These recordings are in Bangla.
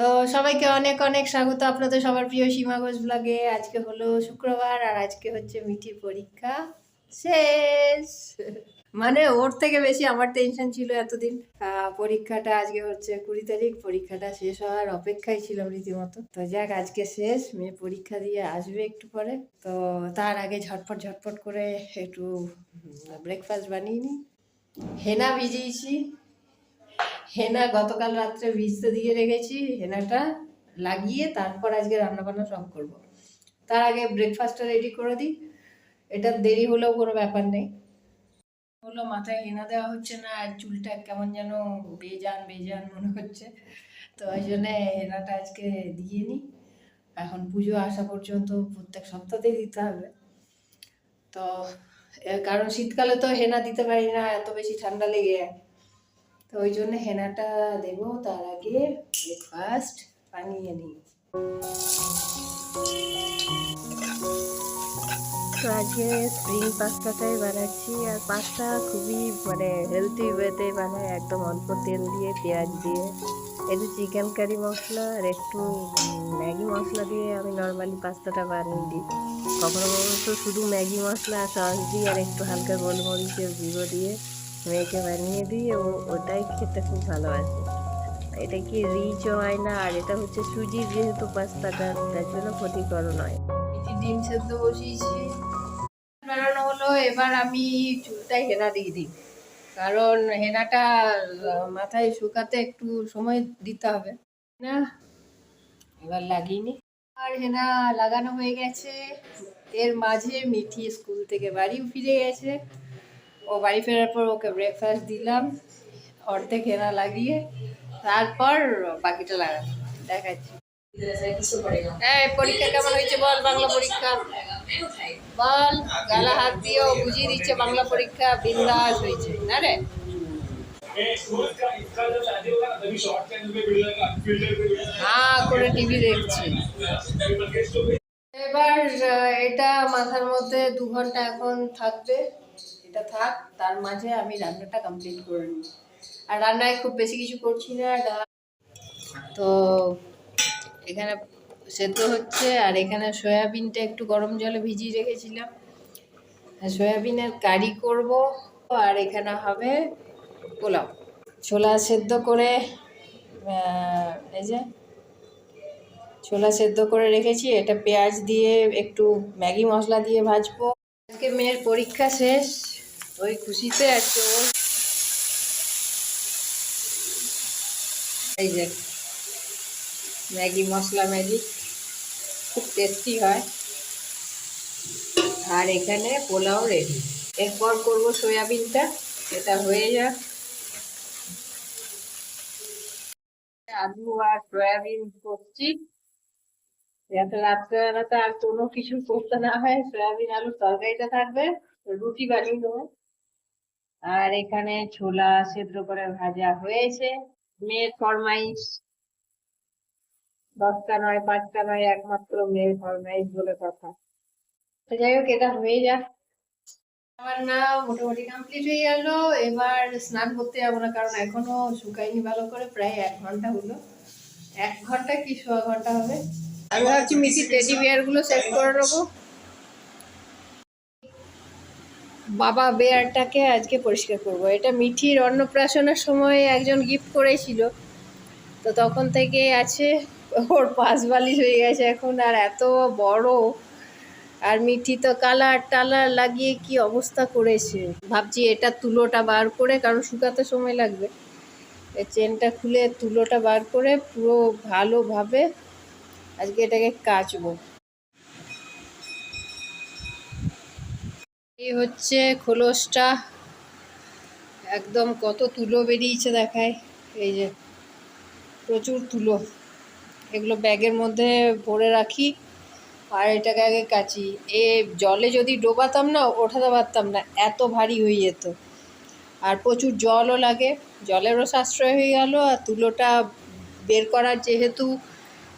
তো সবাইকে অনেক অনেক স্বাগত আপনাদের সবার প্রিয় সীমা ঘোষ ব্লগে আজকে হলো শুক্রবার আর আজকে হচ্ছে মিঠির পরীক্ষা শেষ। মানে ওর থেকে বেশি আমার টেনশন ছিল এতদিন। পরীক্ষাটা আজকে হচ্ছে কুড়ি তারিখ, পরীক্ষাটা শেষ হওয়ার অপেক্ষায় ছিলাম রীতিমতো। তো যাক, আজকে শেষ, মেয়ে পরীক্ষা দিয়ে আসবে একটু পরে। তো তার আগে ঝটপট ঝটপট করে একটু ব্রেকফাস্ট বানিয়ে নিই। হেনা ভিজিয়েছি। হেনা গতকাল রাত্রে ভিজতে দিয়ে রেখেছি, হেনাটা লাগিয়ে তারপর আজকে রান্না বান্না সব করব। তার আগে ব্রেকফাস্টটা রেডি করে দিই। এটা দেরি হলেও কোনো ব্যাপার নেই। হলো মাথায় হেনা দেওয়া হচ্ছে না, আর চুলটা কেমন যেন বেজান বেজান মনে হচ্ছে। তো ওই জন্যে হেনাটা আজকে দিয়ে নিই এখন পুজো আসা পর্যন্ত প্রত্যেক সপ্তাহতেই দিতে হবে। তো কারণ শীতকালে তো হেনা দিতে পারি না, এত বেশি ঠান্ডা লেগে যায়। তো ওই জন্য হেনাটা দেবো তার আগে ব্রেকফাস্ট বানিয়ে নিই। তো আজকে স্প্রিং পাস্তাটাই বানাচ্ছি আর পাস্তা খুবই মানে হেলদি ওয়েতে বানায়, একদম অল্প তেল দিয়ে, পেঁয়াজ দিয়ে। একটু চিকেন কারি মশলা আর একটু ম্যাগি মশলা দিয়ে আমি নর্মালি পাস্তাটা বানিয়ে দিই। কখনো কখনো তো শুধু ম্যাগি মশলা সস দিই আর একটু হালকা গোলমরিচের গুঁড়ো দিয়ে। মেয়েকে বানিয়ে দিই ও ওটাই খেতে খুব ভালোবাসে। এটা কি রিচও হয় না? আর এটা হচ্ছে সুজির যেহেতু পাস্তাটা তার জন্য ক্ষতিকর নয়। ডিম সেদ্ধ বসিয়েছি। বানানো হলো, এবার আমি চুলটাই হেনা দিয়ে দিই। কারণ হেনাটা মাথায় শুকাতে একটু সময় দিতে হবে। না, এবার লাগিয়ে নি আর হেনা লাগানো হয়ে গেছে। এর মাঝে মিঠি স্কুল থেকে বাড়ি ফিরে গেছে। ও বাড়ি ফেরার পর ওকে ব্রেকফাস্ট দিলাম, অর্ধেক হেনা লাগিয়ে তারপর বাকিটা লাগানো দেখাচ্ছি। এই, পরীক্ষা কেমন হয়েছে বল? বাংলা পরীক্ষা। বল, গালা হাত দিয়েও বুঝিয়ে দিচ্ছে বাংলা পরীক্ষা বিন্দাস হয়েছে, না রে? হ্যাঁ করে টিভি দেখছি। এবার এটা মাথার মধ্যে দু ঘণ্টা এখন থাকবে। এটা থাক, তার মাঝে আমি রান্নাটা কমপ্লিট করে নিই আর রান্নায় খুব বেশি কিছু করছি না তো এখানে সেদ্ধ হচ্ছে, আর এখানে সয়াবিনটা একটু গরম জলে ভিজিয়ে রেখেছিলাম। সয়াবিনের কারি করব, আর এখানে হবে পোলাও। ছোলা সেদ্ধ করে এই যে ছোলা সেদ্ধ করে রেখেছি, এটা পেঁয়াজ দিয়ে একটু ম্যাগি মশলা দিয়ে ভাজবো। আজকে মেয়ের পরীক্ষা শেষ। ওই খুশিতে আজকে ওর। এই যে, ম্যাগি, মশলা ম্যাগি, খুব টেস্টি হয়। আর এখানে পোলাও রেডি এরপর করব সয়াবিনটা, এটা হয়ে যাক। আলু আর সয়াবিন করছি। যাতে রাত্রেবেলাতে আর কোনো কিছু করতে না হয়, সয়াবিন, আলুর তরকারিটা থাকবে, রুটি বানিয়ে দেবো। আর এখানে ছোলা সেদ্ধ করে ভাজা হয়েছে। মেয়ের ফরমাইশ। দশটা নয় পাঁচটা নয় একমাত্র মেয়ের ফরমাইশ বলে কথা। তো যাই হোক এটা হয়ে যাক। আমার না মোটামুটি কমপ্লিট হয়ে গেল। এবার স্নান করতে যাব না কারণ এখনও শুকায়নি ভালো করে। প্রায় এক ঘণ্টা হলো। এক ঘণ্টা কি সোয়া ঘণ্টা হবে? আমি ভাবছি মিঠি টেডি বিয়ারগুলো সেট করে নেব। বাবা বেয়ারটাকে আজকে পরিষ্কার করব। এটা মিঠির অন্নপ্রাশনের সময় একজন গিফট করেছিল। তো তখন থেকে আছে, ওর পাশ বালিশ হয়ে গেছে এখন, আর এত বড়। আর মিঠি তো কালার টালার লাগিয়ে কি অবস্থা করেছে। ভাবছি এটা তুলোটা বার করে, কারণ শুকাতে সময় লাগবে। চেনটা খুলে তুলোটা বার করে পুরো ভালোভাবে আজকে এটাকে কাচবো। এই হচ্ছে খোলসটা। একদম কত তুলো বেরিয়েছে দেখায়। এই যে, প্রচুর তুলো। এগুলো ব্যাগের মধ্যে ভরে রাখি আর এটাকে আগে কাচি। এ জলে যদি ডোবাতাম না, ওঠাতে পারতাম না। এত ভারী হয়ে যেত। আর প্রচুর জলও লাগে। জলেরও সাশ্রয় হয়ে গেল আর তুলোটা বের করার যেহেতু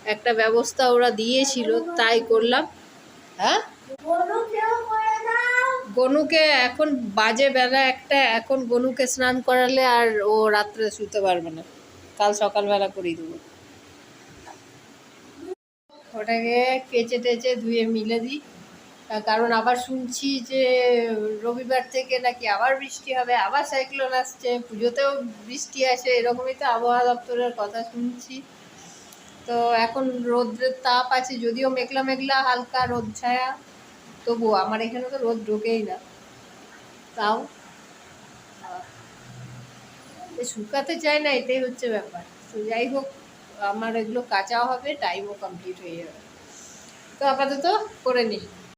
একটা ব্যবস্থা ওরা দিয়েছিল, তাই করলাম। হ্যাঁ? গনুকে এখন বাজে বেলা একটা, এখন গনুকে স্নান করালে আর ও রাত্রে শুতে পারবে না। কাল সকালবেলা করিয়ে দেবো। ওটাকে কেচে টেচে ধুয়ে মিলে দিই। কারণ আবার শুনছি যে রবিবার থেকে নাকি আবার বৃষ্টি হবে, আবার সাইক্লোন আসছে, পুজোতেও বৃষ্টি আসে, এরকমই তো আবহাওয়া দপ্তরের কথা শুনছি। তো এখন রোদ্রের তাপ আছে, যদিও মেঘলা মেঘলা, হালকা রোদ ছায়া। তবুও আমার এখানে তো রোদ ঢোকেই না। তাও শুকাতে চায় না, এটাই হচ্ছে ব্যাপার। তো যাই হোক, আমার এগুলো কাঁচা হবে টাইমও কমপ্লিট হয়ে যাবে। তো আপাতত করে নিই।